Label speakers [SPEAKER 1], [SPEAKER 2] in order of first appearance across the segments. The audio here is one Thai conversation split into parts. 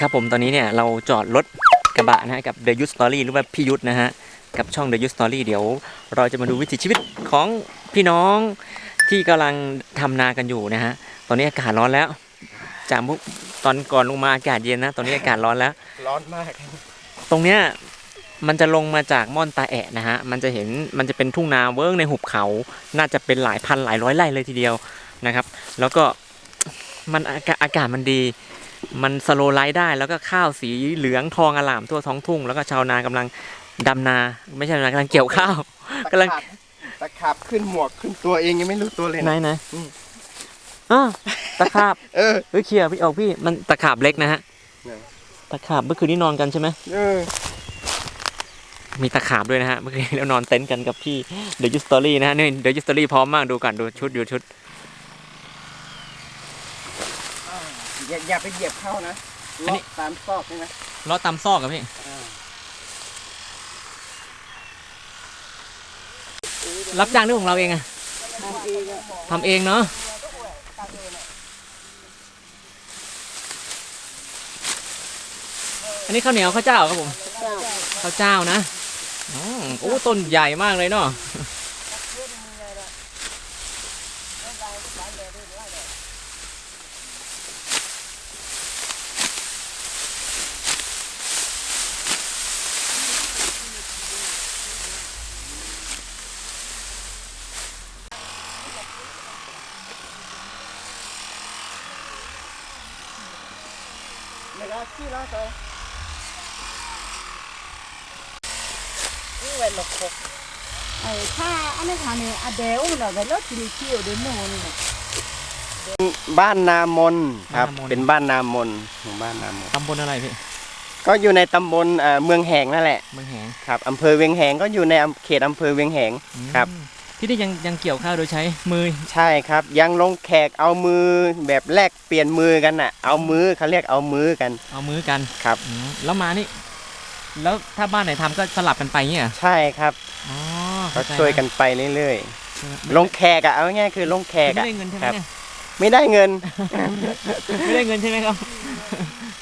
[SPEAKER 1] ครับผมตอนนี้เนี่ยเราจอดรถกระบะนะฮะกับ The Youth Story หรือว่าพี่ยุทธนะฮะกับช่อง The Youth Story เดี๋ยว เราจะมาดูวิถีชีวิตของพี่น้องที่กำลังทำนากันอยู่นะฮะตอนนี้อากาศร้อนแล้ว จากมุตอนก่อนลงมาอากาศเย็นนะ ตอนนี้อากาศร้อนแล้ว
[SPEAKER 2] ร้อนมาก
[SPEAKER 1] ตรงเนี้ยมันจะลงมาจากม่อนตาแอะนะฮะ มันจะเห็นมันจะเป็นทุ่งนาเวิร์กในหุบเขา น่าจะเป็นหลายพันหลายร้อยไร่เลยทีเดียวนะครับ แล้วก็มันอากาศอากาศมันดี มันสโลว์ไลท์ได้แล้วก็ข้าวสีเหลืองทองอลามทั่วท้องทุ่ง แล้วก็ชาวนากำลังดำนา ไม่ใช่ดำนากำลังเกี่ยวข้าวกำลัง
[SPEAKER 2] ตะขับขึ้นหมวกขึ้นตัวเองยังไม่รู้ตัวเลย
[SPEAKER 1] ไหน
[SPEAKER 2] นะ
[SPEAKER 1] นะ
[SPEAKER 2] อืม
[SPEAKER 1] อ้าวตะขาบ
[SPEAKER 2] เออ
[SPEAKER 1] เฮ้ยเคลียร์พี่ออกพี่มันตะขาบเล็กนะฮะ
[SPEAKER 2] ไหน
[SPEAKER 1] ตะขาบเมื่อคืนนี้นอนกันใช่ไหม
[SPEAKER 2] เออ
[SPEAKER 1] มีตะขาบด้วยนะฮะเมื่อกี้เรานอนเต็นท์กันกับพี่เด e ย u สตอรี่นะฮะนี่เด e ย u สตอรี่พร้อมมากดูกันดูชุดดูชุด
[SPEAKER 2] อย่าอย่าไปเหยียบเข้านะ
[SPEAKER 1] อันนี้
[SPEAKER 2] เลาะตามซอกนี่นะ
[SPEAKER 1] ล้อตามซอกกับพี่รับจ้างด้วยของเราเองอะทำเองเนาะอันนี้ข้าวเหนียวข้าวเจ้าครับผมข้าวเจ้านะอ๋อโอ้ต้นใหญ่มากเลยเนาะ
[SPEAKER 3] Mira, aquí la otra. Uy, bueno, pues. ไอ้ถ้าอันนี้ทางนี้
[SPEAKER 2] อเดวเนาะไปรถกินเที่ยวเดินโน่นเนาะบ้า
[SPEAKER 1] นนามนครับ
[SPEAKER 2] เป็นบ้านนามนหมู่บ้านนามน
[SPEAKER 1] ตำบลอะไรพี่
[SPEAKER 2] ก็อยู่ในตำบลเมืองแหงนั่นแหละ
[SPEAKER 1] เมืองแหง
[SPEAKER 2] ครับอำเภอเวียงแหงก็อยู่ในเขตอำเภอเวียงแหงครับ
[SPEAKER 1] ที่นี่ยังยังเกี่ยวข้าวโดยใช้มือ
[SPEAKER 2] ใช่ครับ ยังลงแขกเอามือแบบแลกเปลี่ยนมือกันน่ะ เอามือเขาเรียกเอามือกัน
[SPEAKER 1] เอามือกัน
[SPEAKER 2] ครับ
[SPEAKER 1] อืมแล้วมานี่ แล้วถ้าบ้านไหนทำก็สลับกันไปเงี้ยเหรอ
[SPEAKER 2] ใช่ครับ
[SPEAKER 1] อ๋อ
[SPEAKER 2] ก็
[SPEAKER 1] เข้าใจ
[SPEAKER 2] ช่วยกันไปเรื่อย
[SPEAKER 1] แล้ว
[SPEAKER 2] ๆลงแขกอะเอาง่ายๆคือลงแขก
[SPEAKER 1] ไม่
[SPEAKER 2] อะ
[SPEAKER 1] ได้เงินใช่ไหม
[SPEAKER 2] ครับ
[SPEAKER 1] เนี่ย
[SPEAKER 2] ไม่ได้เงิน
[SPEAKER 1] ไม่ได้เงินใช่ไหมครับ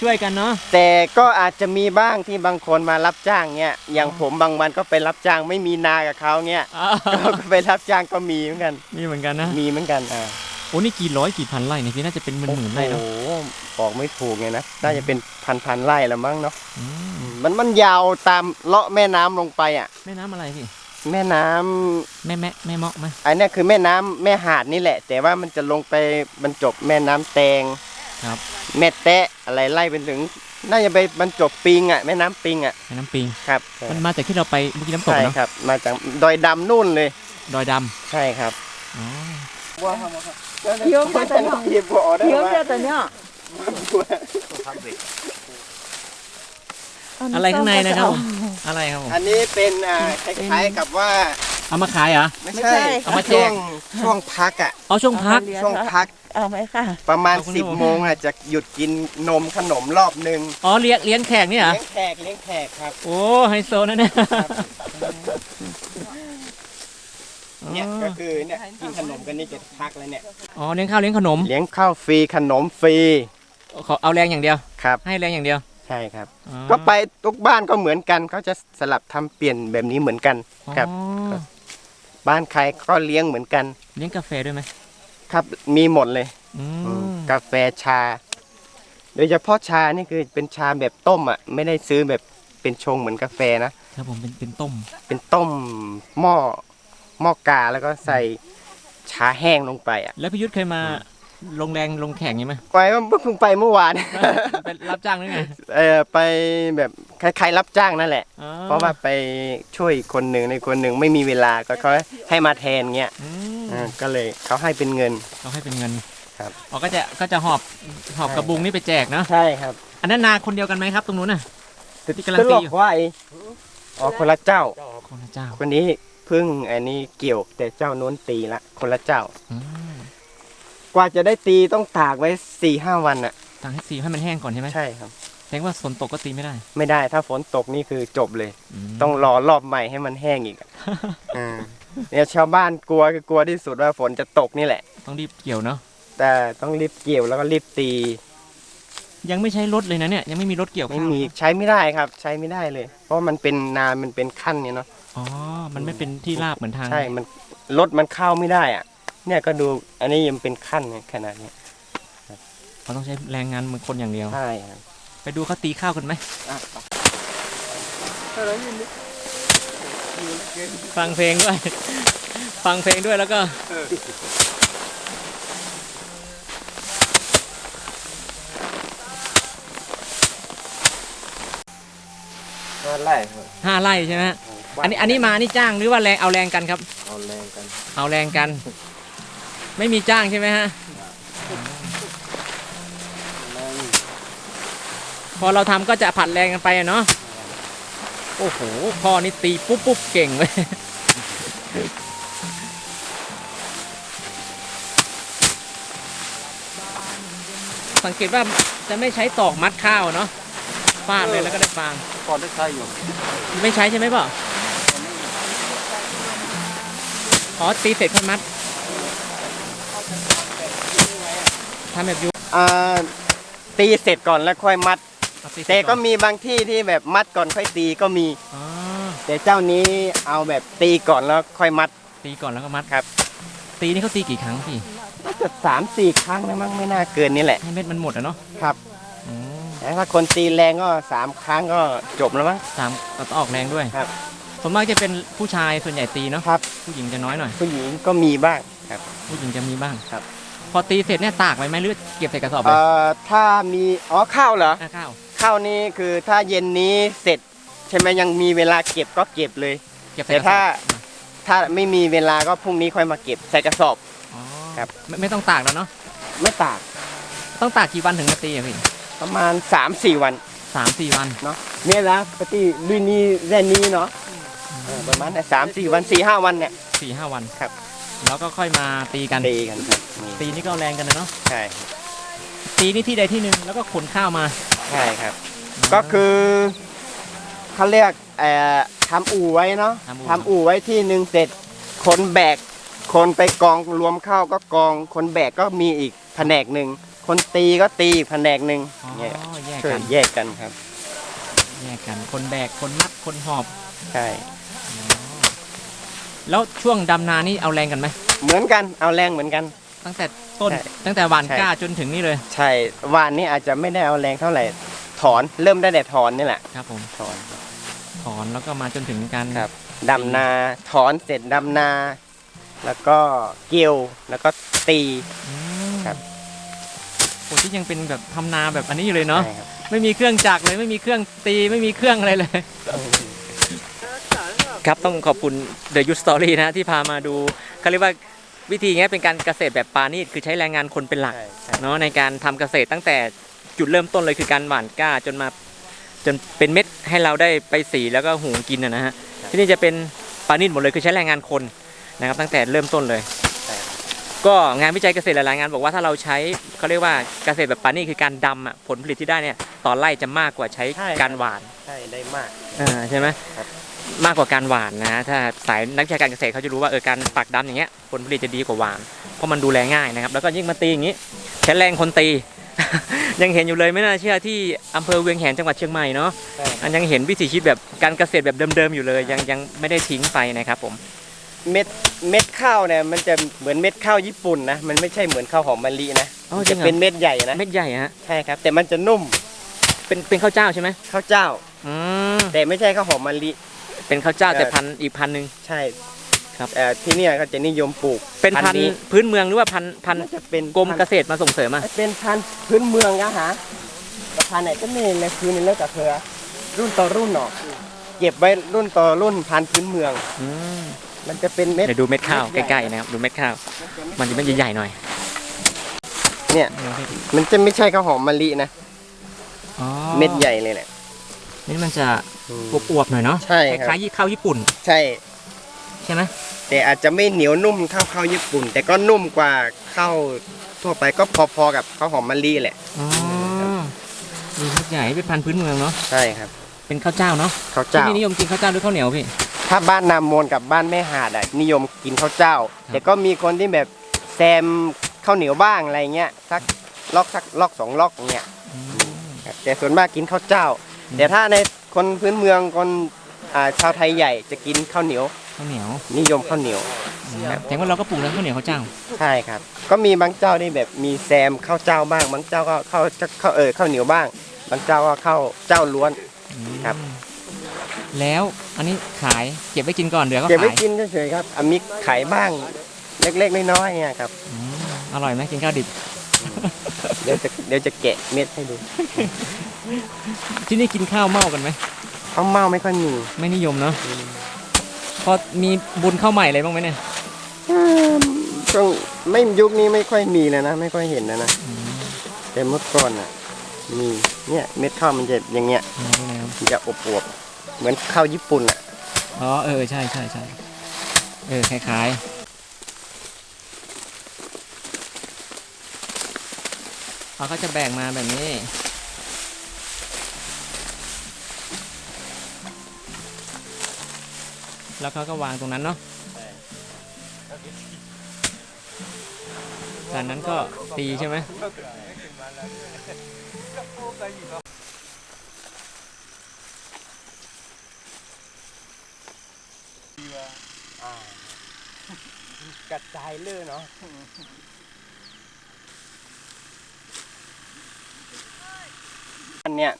[SPEAKER 1] ช่วยกันเนาะ
[SPEAKER 2] แต่ก็อาจจะมีบ้างที่บางคนมารับจ้างเงี้ยอย่างผมบางวันก็ไปรับจ้างไม่มีนากับเขาเงี้ย
[SPEAKER 1] อ้าว
[SPEAKER 2] ก็ไปรับจ้างก็มีเหมือนกัน
[SPEAKER 1] นี่เหมือนกันนะ
[SPEAKER 2] มีเหมือนกันอ่า
[SPEAKER 1] โอ้นี่กี่ร้อยกี่พันไร่เนี่ยพี่น่าจะเป็นหมื่นหมื่นๆไร่เนาะ
[SPEAKER 2] โอ้โหบอกไม่ถูกไงนะน่าจะเป็นพันพันๆไร่แล้วมั้งเนาะ
[SPEAKER 1] อืม
[SPEAKER 2] มันมันยาวตามเลาะแม่น้ำลงไปอะ
[SPEAKER 1] แม่น้ำอะไรพี่
[SPEAKER 2] แม่น้ำ
[SPEAKER 1] แม่แม่แม่เมาะไหม
[SPEAKER 2] อันเนี้ยคือแม่น้ำแม่หาดนี่แหละ แต่ว่ามันจะลงไปบรรจบแม่น้ำแตง
[SPEAKER 1] ครับ
[SPEAKER 2] แม่แตะอะไรไล่เป็นถึง น่าจะไปบรรจบปิงอะแม่น้ำปิงอะ
[SPEAKER 1] แม่น้ำปิง
[SPEAKER 2] ครับ
[SPEAKER 1] มันมาจากที่เราไปเมื่อกี้น้ำตกเนาะ
[SPEAKER 2] ครับ มาจากดอยดำนู่นเลย
[SPEAKER 1] ดอยด
[SPEAKER 2] ใช่ครับ
[SPEAKER 1] อ๋อ
[SPEAKER 3] ว่เดี๋ย
[SPEAKER 2] วแต่เนี้ยวเดี๋
[SPEAKER 3] ย
[SPEAKER 2] วแต่
[SPEAKER 3] เนี้ย
[SPEAKER 1] อะไรข้างในนะครับอะไรครับผม
[SPEAKER 2] อันนี้เป็นคล้ายๆกับว่า
[SPEAKER 1] เอามาขายเหรอ
[SPEAKER 2] ไม่ใช่ไม่
[SPEAKER 3] ใช่
[SPEAKER 1] เอามาแจ
[SPEAKER 2] ช่ว
[SPEAKER 1] ก
[SPEAKER 2] งช่วงพักอะ
[SPEAKER 1] เอาช่วงพัก
[SPEAKER 2] ช่วงพัก
[SPEAKER 3] เอาไหมค่ะ
[SPEAKER 2] ประมาณ
[SPEAKER 1] ขอบคุณ
[SPEAKER 2] 10
[SPEAKER 1] ครับ
[SPEAKER 2] โมงอะจะหยุดกินนมขนมรอบหนึ่ง
[SPEAKER 1] อ๋อเลี้ยงเลี้ยงแขกนี่เหรอ
[SPEAKER 2] เลี้ยงแขกเลี้ยงแขกครับ
[SPEAKER 1] โอ้ไฮโซนะเนี่ย
[SPEAKER 2] เนี่ยก็คือเนี่ยกินขนมกันนี่จะพักแล้วเนี่ย
[SPEAKER 1] อ๋อเลี้ยงข้าวเลี้ยงขนม
[SPEAKER 2] เลี้ยงข้าวฟรีขนมฟรี
[SPEAKER 1] ขอเอาแรงอย่างเดียว
[SPEAKER 2] ครับ
[SPEAKER 1] ให้แรงอย่างเดียว
[SPEAKER 2] ใช่ครับ
[SPEAKER 1] อ๋อ
[SPEAKER 2] ก็ไปทุกบ้านก็เหมือนกันเขาจะสลับทำเปลี่ยนแบบนี้เหมือนกัน ครับ
[SPEAKER 1] อ๋อ
[SPEAKER 2] บ้านใครก็เลี้ยงเหมือนกัน
[SPEAKER 1] เลี้ยงกาแฟด้วยไหม
[SPEAKER 2] ครับมีหมดเลย
[SPEAKER 1] อื
[SPEAKER 2] อืม
[SPEAKER 1] ม
[SPEAKER 2] กาแฟชา โดยเฉพาะชานี่คือเป็นชาแบบต้มอะ ไม่ได้ซื้อแบบเป็นชงเหมือนกาแฟนะ ครับ
[SPEAKER 1] ผมเป็นเป็นต้ม
[SPEAKER 2] เป็นต้มหม้อหม้อกาแล้วก็ใส่ชาแห้งลงไปอะ
[SPEAKER 1] แล้วพี่ยุทธเคยมาลงแรงลงแข่งยังไหม
[SPEAKER 2] ไปเพิ่งไปเมื่อวาน
[SPEAKER 1] เป็นรับจ้างหรือไง
[SPEAKER 2] เออไปแบบคล้ายๆรับจ้างนั่นแหละ
[SPEAKER 1] อ๋อ
[SPEAKER 2] เพราะว่าไปช่วยคนหนึ่งในคนหนึ่งไม่มีเวลาก็เขาให้มาแทนเงี้ย
[SPEAKER 1] อืม
[SPEAKER 2] อ่าก็เลยเขาให้เป็นเงิน
[SPEAKER 1] เขาให้เป็นเงิน
[SPEAKER 2] ครับ
[SPEAKER 1] อ๋อก็จะก็จะหอบหอบ
[SPEAKER 2] ใช่
[SPEAKER 1] กระบุงนี่ไปแจกเนาะ
[SPEAKER 2] ใช่ครับ
[SPEAKER 1] อันนั้นนาคนเดียวกันไหมครับ ตรงนู้นน่ะ ที่กำลัง
[SPEAKER 2] ต
[SPEAKER 1] ตี
[SPEAKER 2] ล
[SPEAKER 1] อยู่
[SPEAKER 2] กว่าไอ้อ๋อคนละเจ้า
[SPEAKER 1] คนละเจ้า
[SPEAKER 2] คนนี้เพึ่งอันนี้เกี่ยวแต่เจ้าโน้นตีละ คนละเจ้า
[SPEAKER 1] อืม
[SPEAKER 2] กว่าจะได้ตีต้องตากไว้สี่ห้าวันอะ
[SPEAKER 1] ต่างให้สีให้มันแห้งก่อนใช่ไหม
[SPEAKER 2] ใช่ครับ
[SPEAKER 1] แสดงว่าฝนตกก็ตีไม่ได้
[SPEAKER 2] ไม่ได้ถ้าฝนตกนี่คือจบเลย
[SPEAKER 1] ม
[SPEAKER 2] ต้องรอรอบใหม่ให้มันแห้งอีกอะอ่า เนี่ยชาวบ้านกลัวคือกลัวที่สุดว่าฝนจะตกนี่แหละ
[SPEAKER 1] ต้องรีบเกี่ยวเนาะ
[SPEAKER 2] แต่ต้องรีบเกี่ยวแล้วก็รีบตี
[SPEAKER 1] ยังไม่ใช้รถเลยนะเนี่ยยังไม่มีรถเกี่ยว
[SPEAKER 2] ไม่
[SPEAKER 1] ข้าว
[SPEAKER 2] มีใช้ไม่ได้ครับ ใช้ไม่ได้เลย เพราะมันเป็นนามันเป็นขั้นเนี่ยเนาะ
[SPEAKER 1] อ๋อ มันไม่เป็นที่ราบเหมือนทาง
[SPEAKER 2] ใช่มันรถมันเข้าไม่ได้อะ เนี่ยก็ดูอันนี้ยังเป็นขั้นเนี่ยขนาดเนี้ย
[SPEAKER 1] เขาต้องใช้แรงงานมือคนอย่างเดียว
[SPEAKER 2] ใช่ครับ
[SPEAKER 1] ไปดูเขาตีข้าวกันไหม
[SPEAKER 2] อะ
[SPEAKER 1] ฟังเพลงด้วย ฟังเพลงด้วยแล้วก็
[SPEAKER 2] ห้าไร่ครับ
[SPEAKER 1] ห้าไร่ใช่ไหมฮะอันนี้อันนี้มานี่จ้างหรือว่าแรงเอาแรงกันครับ
[SPEAKER 2] เอาแรงกัน
[SPEAKER 1] เอาแรงกัน ไม่มีจ้างใช่ไหมฮะพอเราทำก็จะผัดแรงกันไปอะเนาะ โอ้โหพ่อนี่ตีปุ๊บปุ๊บเก่งเลยสังเกตว่าจะไม่ใช้ตอกมัดข้าวเนาะฟาดเลยแล้วก็ได้ฟาง
[SPEAKER 2] ก่อนได้ใช้อยู่
[SPEAKER 1] ไม่ใช้ใช่ไหมพ่ออ๋อตีเสร็จค่อยมัดทำแบบยู
[SPEAKER 2] อ่าตีเสร็จก่อนแล้วค่อยมัด
[SPEAKER 1] เอา ตีเสร็จ
[SPEAKER 2] แต่ก็
[SPEAKER 1] อน
[SPEAKER 2] มีบางที่ที่แบบมัดก่อนค่อยตีก็มี
[SPEAKER 1] อ๋อ
[SPEAKER 2] แต่เจ้านี้เอาแบบตีก่อนแล้วค่อยมัด
[SPEAKER 1] ตีก่อนแล้วก็มัด
[SPEAKER 2] ครับ
[SPEAKER 1] ตีนี่เขาตีกี่ครั้งพี่
[SPEAKER 2] น่าจะสามสี่ครั้งนะมั้งไม่น่าเกินนี่แหละ
[SPEAKER 1] ให้เม็ดมันหมดอะเนาะ
[SPEAKER 2] ครับ
[SPEAKER 1] อืม
[SPEAKER 2] แต่ถ้าคนตีแรงก็สามครั้งก็จบแล้วมั้ง
[SPEAKER 1] ตามก็ต้องออกแรงด้วย
[SPEAKER 2] ครับ
[SPEAKER 1] ส่วนมากจะเป็นผู้ชายส่วนใหญ่ตีเนาะ
[SPEAKER 2] ครับ
[SPEAKER 1] ผู้หญิงจะน้อยหน่อย
[SPEAKER 2] ผู้หญิงก็มีบ้างครับ
[SPEAKER 1] ผู้หญิงจะมีบ้าง
[SPEAKER 2] ครับ
[SPEAKER 1] พอตีเสร็จเนี่ยตากไว้ไหมหรือเก็บใส่กระสอบไป
[SPEAKER 2] เอ่อถ้ามีอ๋อข้าวเหรอ
[SPEAKER 1] หน้าข้าว
[SPEAKER 2] ข้าวนี้คือถ้าเย็นนี้เสร็จใช่ไหมยังมีเวลาเก็บก็เก็บเลย
[SPEAKER 1] เก็บใส่
[SPEAKER 2] แต่
[SPEAKER 1] กระส
[SPEAKER 2] ถ้า
[SPEAKER 1] อบ
[SPEAKER 2] ถ้าไม่มีเวลาก็พรุ่งนี้ค่อยมาเก็บใส่กระสอบ
[SPEAKER 1] อ๋อ
[SPEAKER 2] ครับ
[SPEAKER 1] ไม่ไม่ต้องตากแล้วเนาะ
[SPEAKER 2] ไม่ตาก
[SPEAKER 1] ต้องตากกี่วันถึงจะตีอะพี่
[SPEAKER 2] ประมาณ 3-4 วัน
[SPEAKER 1] สามสี่วัน
[SPEAKER 2] เนาะเนี่ยนะปฏิลุยนี้แรนนี้เนาะเออประมาณสามสี่วันสี่ห้าวันเนี่ย
[SPEAKER 1] สี่ห้าวัน
[SPEAKER 2] ครับ
[SPEAKER 1] แล้วก็ค่อยมาตีกัน
[SPEAKER 2] ตีกันครับนี่
[SPEAKER 1] ตีนี่ก็เอาแรงกันนะเนาะ
[SPEAKER 2] ใช่
[SPEAKER 1] ตีนี่ที่ใดที่หนึ่งแล้วก็ขนข้าวมา
[SPEAKER 2] ใช่ครับ ก็คือเขาเรียกเอ่อทำอู่ไว้เนาะทำอู่ไว้ที่หนึ่งเสร็จคนแบก คนไปกองรวมเข้าก็กอง คนแบกก็มีอีกแผนกหนึ่ง คนตีก็ตีอีกแผนกหนึ่ง
[SPEAKER 1] อ๋อ
[SPEAKER 2] เนี่ย
[SPEAKER 1] แยก
[SPEAKER 2] ช่ว
[SPEAKER 1] กั
[SPEAKER 2] ย
[SPEAKER 1] น
[SPEAKER 2] แยกกันครับ
[SPEAKER 1] แยกกัน คนแบกคนมัดคนหอบ
[SPEAKER 2] ใช่
[SPEAKER 1] แล้วช่วงดำนานี่เอาแรงกันไหม
[SPEAKER 2] เหมือนกันเอาแรงเหมือนกัน
[SPEAKER 1] ตั้งแต่ ต้น
[SPEAKER 2] ใช่
[SPEAKER 1] ตั้งแต่หวาน
[SPEAKER 2] ใช่
[SPEAKER 1] กล้าจนถึงนี่เลย
[SPEAKER 2] ใช่วานนี้อาจจะไม่ได้เอาแรงเท่าไหร่ ถอนเริ่มได้แต่ถอนนี่แหละ
[SPEAKER 1] ครับผม
[SPEAKER 2] ถอน
[SPEAKER 1] ถอนแล้วก็มาจนถึงการ
[SPEAKER 2] ครับดำนาถอนเสร็จดำนา แล้วก็เกี่ยวแล้วก็ตี
[SPEAKER 1] อืม
[SPEAKER 2] ครับ
[SPEAKER 1] โอ้ที่ยังเป็นแบบทำนาแบบอันนี้อยู่เลยเนาะ
[SPEAKER 2] ใช่ครับ
[SPEAKER 1] ไม่มีเครื่องจักรเลยไม่มีเครื่องตีไม่มีเครื่องอะไรเลย ครับต้องขอบคุณ The Youth Story นะที่พามาดูเขาเรียกว่า วิธีเงี้ยเป็นการเกษตรแบบปานีตคือใช้แรงงานคนเป็นหลัก
[SPEAKER 2] ใช่ใช่
[SPEAKER 1] เนาะในการทำเกษตรตั้งแต่จุดเริ่มต้นเลยคือการหว่านกล้าจนมาจนเป็นเม็ดให้เราได้ไปสีแล้วก็หุงกินนะนะฮะที่นี่จะเป็นปานีตหมดเลยคือใช้แรงงานคนนะครับ ตั้งแต่เริ่มต้นเลย
[SPEAKER 2] ใช่
[SPEAKER 1] ก็งานวิจัยเกษตรหลายๆงานบอกว่าถ้าเราใช้เขาเรียกว่าเกษตรแบบปานีตคือการดำอะผลผลิตที่ได้เนี่ยต่อไร่จะมากกว่าใช้
[SPEAKER 2] ใช่
[SPEAKER 1] การหว่าน
[SPEAKER 2] ใช่ได้มาก
[SPEAKER 1] อ่าใช่ไหม
[SPEAKER 2] ครับ
[SPEAKER 1] มากกว่าการหว่านนะฮะถ้าสายนักวิชาการเกษตรเขาจะรู้ว่าเออการปักดำอย่างเงี้ยผลผลิตจะดีกว่าหว่าน เพราะมันดูแลง่ายนะครับ แล้วก็ยิ่งมาตีอย่างนี้ใช้แรงคนตี ยังเห็นอยู่เลยไม่น่าเชื่อที่อำเภอเวียงแหงจังหวัดเชียงใหม่เนาะ
[SPEAKER 2] ใช่
[SPEAKER 1] อันยังเห็นวิถีชีวิตแบบการเกษตรแบบเดิมๆอยู่เลย ยังยังไม่ได้ทิ้งไปนะครับผม
[SPEAKER 2] เม็ดเม็ดข้าวเนี่ยมันจะเหมือนเม็ดข้าวญี่ปุ่นนะมันไม่ใช่เหมือนข้าวหอมมะลินะ
[SPEAKER 1] อ๋อ
[SPEAKER 2] มัน
[SPEAKER 1] จริ
[SPEAKER 2] จะ
[SPEAKER 1] งเหรอ
[SPEAKER 2] เป็นเม็ดใหญ่นะ
[SPEAKER 1] เม็ดใหญ่ฮะ
[SPEAKER 2] ใช่ครับ แต่มันจะนุ่ม
[SPEAKER 1] เป็นเป็นข้าวเจ้าใช่ไหม
[SPEAKER 2] ข้าวเจ้า
[SPEAKER 1] อืม
[SPEAKER 2] แต่ไม่ใช่ข้าวหอมมะลิ
[SPEAKER 1] เป็นข้าวเจ้า
[SPEAKER 2] เออ
[SPEAKER 1] แต่พันธุ์อีกพันธุ์หนึ่ง
[SPEAKER 2] ใช่
[SPEAKER 1] ครับ
[SPEAKER 2] เอ่อที่เนี่ยก็จะนิยมปลูก
[SPEAKER 1] เป็นพันธุ์
[SPEAKER 2] นี้
[SPEAKER 1] พื้นเมืองหรือว่าพันธุ์พันธุ์
[SPEAKER 2] น่าจะเป็น
[SPEAKER 1] กรมเก
[SPEAKER 2] พันธุ์
[SPEAKER 1] ษตรมาส่งเสริมอะ
[SPEAKER 2] เป็นพันธุ์พื้นเมืองนะฮะแต่พันธุ์ไหนก็นี่เลยคือในเลิกกับเธอรุ่นต่อรุ่นเนาะเก็บไว้รุ่นต่อรุ่นพันธุ์พื้นเมือง
[SPEAKER 1] อืม
[SPEAKER 2] มันจะเป็นเม็ด
[SPEAKER 1] เดี๋ยวดูเม็ดข้าว
[SPEAKER 2] เม็
[SPEAKER 1] ใก
[SPEAKER 2] ดใหญ่
[SPEAKER 1] ล้ๆนะครับดูเม็ดข้าว มันจะเม็ดใหญ่ๆหน่อย
[SPEAKER 2] เนี่ย มันจะไม่ใช่ข้าวหอมมะลินะ
[SPEAKER 1] อ๋อ
[SPEAKER 2] เม็ดใหญ่เลยแหละ
[SPEAKER 1] นี่มันจะอวบๆหน่อยเนาะ
[SPEAKER 2] ใช่
[SPEAKER 1] ค
[SPEAKER 2] ครับ
[SPEAKER 1] ล้ายๆยี่ข้าวญี่ปุ่น
[SPEAKER 2] ใช่
[SPEAKER 1] ใช่ไหม
[SPEAKER 2] แต่อาจจะไม่เหนียวนุ่มเท่าข้าวญี่ปุ่น แต่ก็นุ่มกว่าข้าวทั่วไปก็พอๆกับข้าวหอมมะลิแหละ
[SPEAKER 1] อ๋อมีเม็ดใหญ่เป็นพันธุ์พื้นเมืองเนาะ
[SPEAKER 2] ใช่ครับ
[SPEAKER 1] เป็นข้าวเจ้าเนาะ
[SPEAKER 2] ข้าว
[SPEAKER 1] ที่
[SPEAKER 2] เจ้า
[SPEAKER 1] นี่นิยมกินข้าวเจ้าหรือข้าวเหนียวพี่
[SPEAKER 2] ถ้าบ้านนามนกับบ้านแม่หาดอะนิยมกินข้าวเจ้าแต่ก็มีคนที่แบบแซมข้าวเหนียวบ้างอะไรเงี้ยสักล็อกสักล็อกสองล็อกอย่างเงี้ย
[SPEAKER 1] อืม
[SPEAKER 2] ครับแต่ส่วนมากกินข้าวเจ้า แต่ถ้าในคนพื้นเมืองคนอ่าชาวไทยใหญ่จะกินข้าวเหนียว
[SPEAKER 1] ข้าวเหนียว
[SPEAKER 2] นิยมข้าวเหนียว
[SPEAKER 1] แสดงว่าเราก็ปลูกแล้วข้าวเหนียวข้าวเจ้า
[SPEAKER 2] ใช่ครับ ก็มีบางเจ้านี่แบบมีแซมข้าวเจ้าบ้าง บางเจ้าก็ข้าวข้าวเออข้าวเหนียวบ้าง บางเจ้าก็ข้าวเจ้าล้วน ครับ
[SPEAKER 1] แล้วอันนี้ขายเก็บไว้กินก่อนเหลือก็
[SPEAKER 2] เก็บไว้
[SPEAKER 1] ขาย
[SPEAKER 2] กินเฉยๆครับอามิกขายบ้าง เล็กๆน้อยๆเนี่ยครับ
[SPEAKER 1] อืมอร่อยไหมกินข้าวดิบ
[SPEAKER 2] เดี๋ยวจะเดี๋ยวจะแกะเม็ดให้ดู
[SPEAKER 1] ที่นี่กินข้าวเม่ากันไหม
[SPEAKER 2] ข้าวเม่าไม่ค่อยมี
[SPEAKER 1] ไม่นิยมเนาะพอมีบุญข้าวใหม่อะไรบ้างไหมเนี่ย
[SPEAKER 2] อืมช่วงไม่ยุคนี้ไม่ค่อยมีแล้วนะ ไม่ค่อยเห็นแล้วนะแต่เมื่อก่อนอะ มีเนี่ยเม็ดข้าวมันจะอย่างเงี้ย
[SPEAKER 1] อืมนี่นะครับ
[SPEAKER 2] มันจะอบอวบๆเหมือนข้าวญี่ปุ่นอะ
[SPEAKER 1] อ๋อเออใช่ใช่ใช่เออคล้ายๆเขาก็จะแบ่งมาแบบนี้ แล้วเขาก็วางตรงนั้นเนาะจากนั้นก็ตีใช่ไหม
[SPEAKER 2] กระจายเลยเนาะอันเนี้ย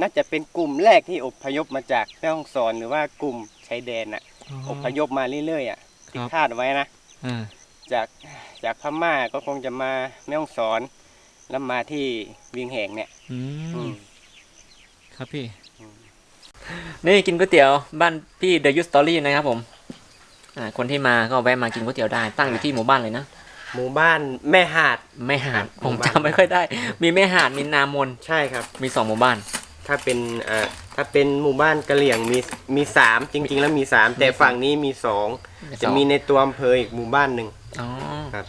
[SPEAKER 2] น่าจะเป็นกลุ่มแรกที่อพยพมาจากแม่ฮ่องสอนหรือว่ากลุ่มชายแดนอะ อพยพมาเรื่อยๆอะที่
[SPEAKER 1] ครับ
[SPEAKER 2] คาดไว้นะ
[SPEAKER 1] อ่า
[SPEAKER 2] จากจากพม่าก็คงจะมาแม่ฮ่องสอน แล้วมาที่เวียงแหงเนี่ย
[SPEAKER 1] อื
[SPEAKER 2] อื
[SPEAKER 1] ม
[SPEAKER 2] ม
[SPEAKER 1] ครับพี่
[SPEAKER 2] อืม
[SPEAKER 1] นี่กินก๋วยเตี๋ยวบ้านพี่ The You Story นะครับผมอ่าคนที่มาก็แวะมากินก๋วยเตี๋ยวได้ ตั้งอยู่ที่หมู่บ้านเลยนะ
[SPEAKER 2] หมู่บ้านแม่หาด
[SPEAKER 1] แม่หาด
[SPEAKER 2] ห
[SPEAKER 1] ผ
[SPEAKER 2] มู่
[SPEAKER 1] ม
[SPEAKER 2] บ้าน
[SPEAKER 1] จำไม่ค่อยได้ มีแม่หาดมีนามน
[SPEAKER 2] ใช่ครับ
[SPEAKER 1] มีสองหมู่บ้าน
[SPEAKER 2] ถ้าเป็นอ่า ถ้าเป็นหมู่บ้านกะเหลี่ยงมีมีสามจริง ๆ แล้วมีสามแต่ฝั่งนี้มีสองจะมีในตัวอำเภออีกหมู่บ้านหนึ่ง
[SPEAKER 1] อ๋อ
[SPEAKER 2] ครับ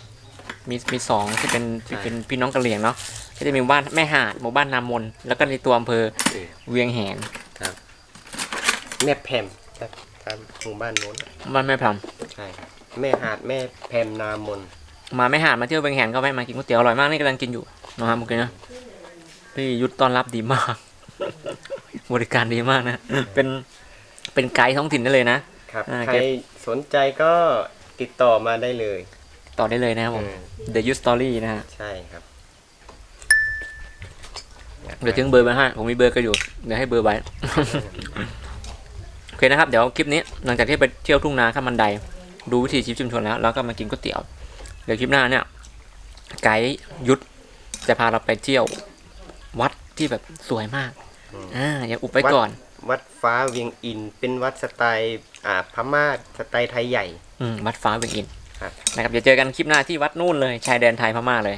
[SPEAKER 1] มีมีสองที่เป็น
[SPEAKER 2] ใช่
[SPEAKER 1] เป็นพี่น้องกะเหรี่ยงเนาะก็จะมีหมู่บ้านแม่หาดหมู่บ้านนามน แล้วก็ในตัวอำเภอเวียงแหง
[SPEAKER 2] แม่แพมครับครับหมู่บ้านโน้น
[SPEAKER 1] บ้านแม่พร
[SPEAKER 2] ใช่ครับแม่หาดแม่แพมนามน
[SPEAKER 1] มาแม่หาดมาเที่ยวเวียงแหงก็แวะมากินก๋วยเตี๋ยวอร่อยมากนี่กำลังกินอยู่นะครับเมื่อกี้นะพี่ยุทธต้อนรับดีมาก บริการดีมากนะ เป็นเป็นไกด์ท้องถิ่นได้เลยนะ
[SPEAKER 2] ครับ
[SPEAKER 1] อ่า
[SPEAKER 2] ใคร
[SPEAKER 1] เก็บ
[SPEAKER 2] สนใจก็ติดต่อมาได้เลย
[SPEAKER 1] ต่อได้เลยนะครับผม
[SPEAKER 2] เออ
[SPEAKER 1] The You Story นะฮะ
[SPEAKER 2] ใช่ครับ
[SPEAKER 1] เดี๋ยวทิ้งเบอร์ไว้ให้ผมมีเบอร์ก็อยู่ เดี๋ยวให้เบอร์ไว้ โอเคนะครับ เดี๋ยวคลิปนี้หลังจากที่ไปเที่ยวทุ่งนาข้ามบันได ดูวิถีชีวิตชุมชนแล้ว แล้วก็มากินก๋วยเตี๋ยว เดี๋ยวคลิปหน้าเนี่ย ไกด์ยุทธจะพาเราไปเที่ยววัดที่แบบสวยมาก
[SPEAKER 2] อืม
[SPEAKER 1] อ่าอย่าอุบไปก่อน
[SPEAKER 2] วัดฟ้าเวียงอิน เป็นวัดสไตล์อ่าพม่าสไตล์ไทยใหญ่
[SPEAKER 1] อืมวัดฟ้าเวียงอิน
[SPEAKER 2] ครับ
[SPEAKER 1] นะครับเดี๋ยวเจอกันคลิปหน้าที่วัดนู่นเลยชายแดนไทยพม่าเลย